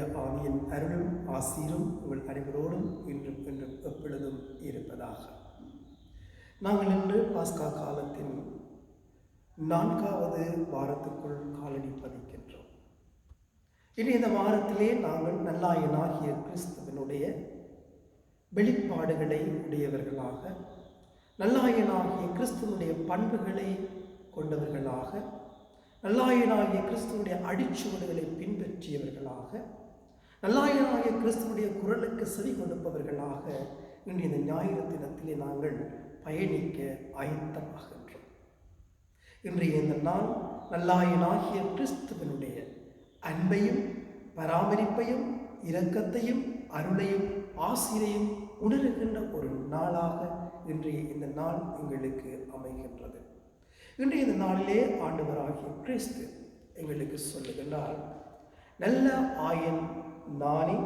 தூய ஆவியின் அருளும் ஆசீரும் உங்கள் அனைவரோடும் இன்றும் இன்றும் எப்பொழுதும் இருப்பதாக. நாங்கள் இன்று பாஸ்கா காலத்தின் நான்காவது வாரத்துக்குள் காலடி பதிக்கின்றோம். இனி இந்த வாரத்திலே நாங்கள் நல்லாயனாகிய கிறிஸ்துவனுடைய வெளிப்பாடுகளை உடையவர்களாக நல்லாயனாகிய கிறிஸ்துவனுடைய பண்புகளை கொண்டவர்களாக நல்லாயனாகிய கிறிஸ்துவனுடைய அடிச்சுவடுகளை பின்பற்றியவர்களாக நல்லாயனாகிய கிறிஸ்துவனுடைய குரலுக்கு செவி கொடுப்பவர்களாக இன்று இந்த ஞாயிறு தினத்திலே நாங்கள் பயணிக்க ஆயத்தமாகின்றோம். இன்றைய இந்த நாள் நல்லாயனாகிய கிறிஸ்துவனுடைய அன்பையும் பராமரிப்பையும் இரக்கத்தையும் அருளையும் ஆசிரியையும் உணர்கின்ற ஒரு நாளாக இன்றைய இந்த நாள் எங்களுக்கு அமைகின்றது. இன்றைய இந்த நாளிலே ஆண்டவராகிய கிறிஸ்து எங்களுக்கு சொல்லுகின்றார் நல்ல ஆயன் நானே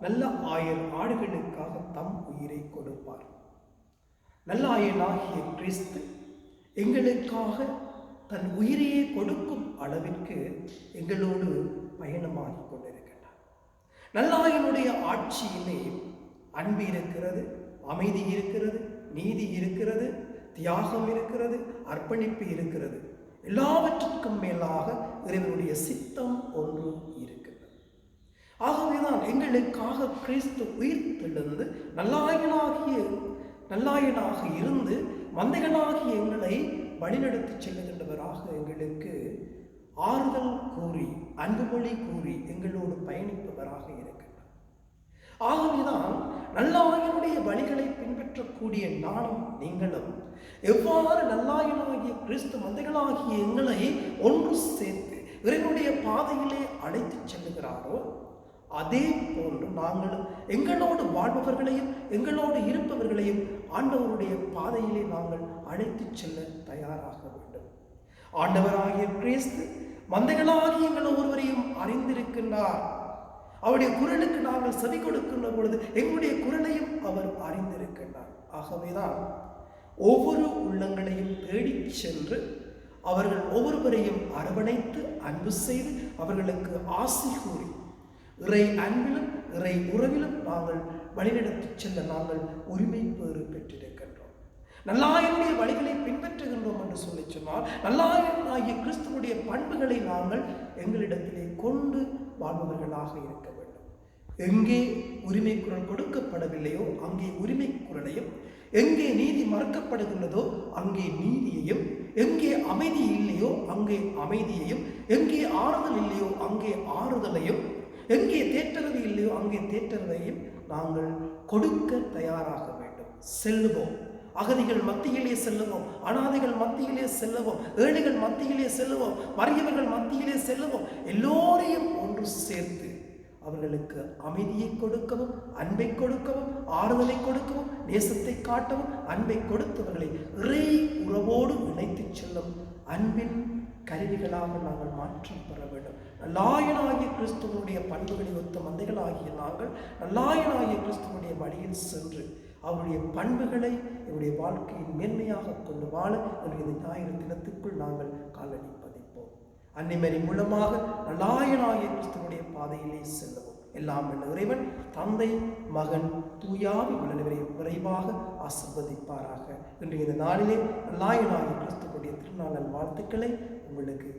நல்ல ஆயிரம் ஆடுகளுக்காக தம் உயிரை கொடுப்பார். நல்ல ஆயனாகிய கிறிஸ்து எங்களுக்காக தன் உயிரையே கொடுக்கும் அளவிற்கு எங்களோடு பயணமாகிக் கொண்டிருக்கின்றார். நல்லாயனுடைய ஆட்சியிலே அன்பு இருக்கிறது அமைதி இருக்கிறது நீதி இருக்கிறது தியாகம் இருக்கிறது அர்ப்பணிப்பு இருக்கிறது. எல்லாவற்றுக்கும் மேலாக இறைவனுடைய சித்தம் ஒன்று இருக்கிறது ஆகவேதான் கிறிஸ்து உயிர்த்தெழுந்து நல்லாயனாகிய நல்லாயனாக இருந்து மந்தைகளாகிய எங்களை வழிநடத்தி செல்லுகின்றவராக எங்களுக்கு ஆறுதல் கூறி அன்புமொழி கூறி எங்களோடு பயணிப்பவராக இருக்கின்றார். ஆகவேதான் நல்லாயனுடைய வழிகளை பின்பற்றக்கூடிய நானும் நீங்களும் எவ்வாறு நல்லாயனாகிய கிறிஸ்து மந்தைகளாகிய எங்களை ஒன்று சேர்த்து இறைவனுடைய பாதையிலே அழைத்துச் செல்லுகிறாரோ அதே போன்று நாங்களும் எங்களோடு வாழ்பவர்களையும் எங்களோடு இருப்பவர்களையும் ஆண்டவருடைய பாதையிலே நாங்கள் அழைத்துச் செல்ல தயாராக வேண்டும். ஆண்டவராகிய கிறிஸ்து மந்தைகளாகிய எங்கள் ஒருவரையும் அறிந்திருக்கின்றார். அவருடைய குரலுக்கு நாங்கள் செவி கொடுக்கின்ற பொழுது எங்களுடைய குரலையும் அவர் அறிந்திருக்கின்றார். ஆகவேதான் ஒவ்வொரு உள்ளங்களையும் தேடிச் சென்று அவர்கள் ஒவ்வொருவரையும் அரவணைத்து அன்பு செய்து அவர்களுக்கு ஆசை கூறி இறை அன்பிலும் இறை உறவிலும் நாங்கள் வழிநடத்தி செல்ல நாங்கள் உரிமை பேறு பெற்றிருக்கின்றோம். நல்லாயனுடைய வழிகளை பின்பற்றுகின்றோம் என்று சொல்லி சொன்னால் நல்லாயன் ஆகிய கிறிஸ்துவனுடைய பண்புகளை நாங்கள் எங்களிடத்திலே கொண்டு வாழ்பவர்களாக இருக்க வேண்டும். எங்கே உரிமை குரல் கொடுக்கப்படவில்லையோ அங்கே உரிமை குரலையும் எங்கே நீதி மறக்கப்படுகின்றதோ அங்கே நீதியையும் எங்கே அமைதி இல்லையோ அங்கே அமைதியையும் எங்கே ஆறுதல் இல்லையோ அங்கே ஆறுதலையும் எங்கே தேற்றுறது இல்லையோ அங்கே தேற்றுறதையும் நாங்கள் கொடுக்க தயாராக வேண்டும். செல்லுவோம். அகதிகள் மத்தியிலே செல்லுவோம். அனாதைகள் மத்தியிலே செல்லுவோம். ஏழைகள் மத்தியிலே செல்லுவோம். வறியவர்கள் மத்தியிலே செல்லுவோம். எல்லோரையும் ஒன்று சேர்த்து அவர்களுக்கு அமைதியை கொடுக்கவும் அன்பை கொடுக்கவும் ஆறுதலை கொடுக்கவும் நேசத்தை காட்டவும் அன்பை கொடுத்தவர்களை இறை உறவோடு இணைத்துச் செல்லும் அன்பின் கருவிகளாக நாங்கள் மாற்றம் பெற வேண்டும். நல்லாயனாகிய கிறிஸ்துவனுடைய பண்புகளை ஒத்த மந்தைகளாகிய நாங்கள் நல்லாயனாகிய கிறிஸ்துவனுடைய வழியில் சென்று அவருடைய பண்புகளை என்னுடைய வாழ்க்கையின் மேன்மையாக கொண்டு வாழ இந்த ஞாயிறு தினத்துக்குள் நாங்கள் காலடி பதிப்போம். அன்னிமரி மூலமாக நல்லாயனாகிய கிறிஸ்துவனுடைய பாதையிலே செல்லவும். எல்லாம் வல்ல இறைவன் தந்தை மகன் தூயாவி உள்ளவரை விரைவாக ஆசிர்வதிப்பாராக. இன்றைய இந்த நாளிலே நல்லாயனாகிய கிறிஸ்துவனுடைய திருநாளன் வாழ்த்துக்களை உங்களுக்கு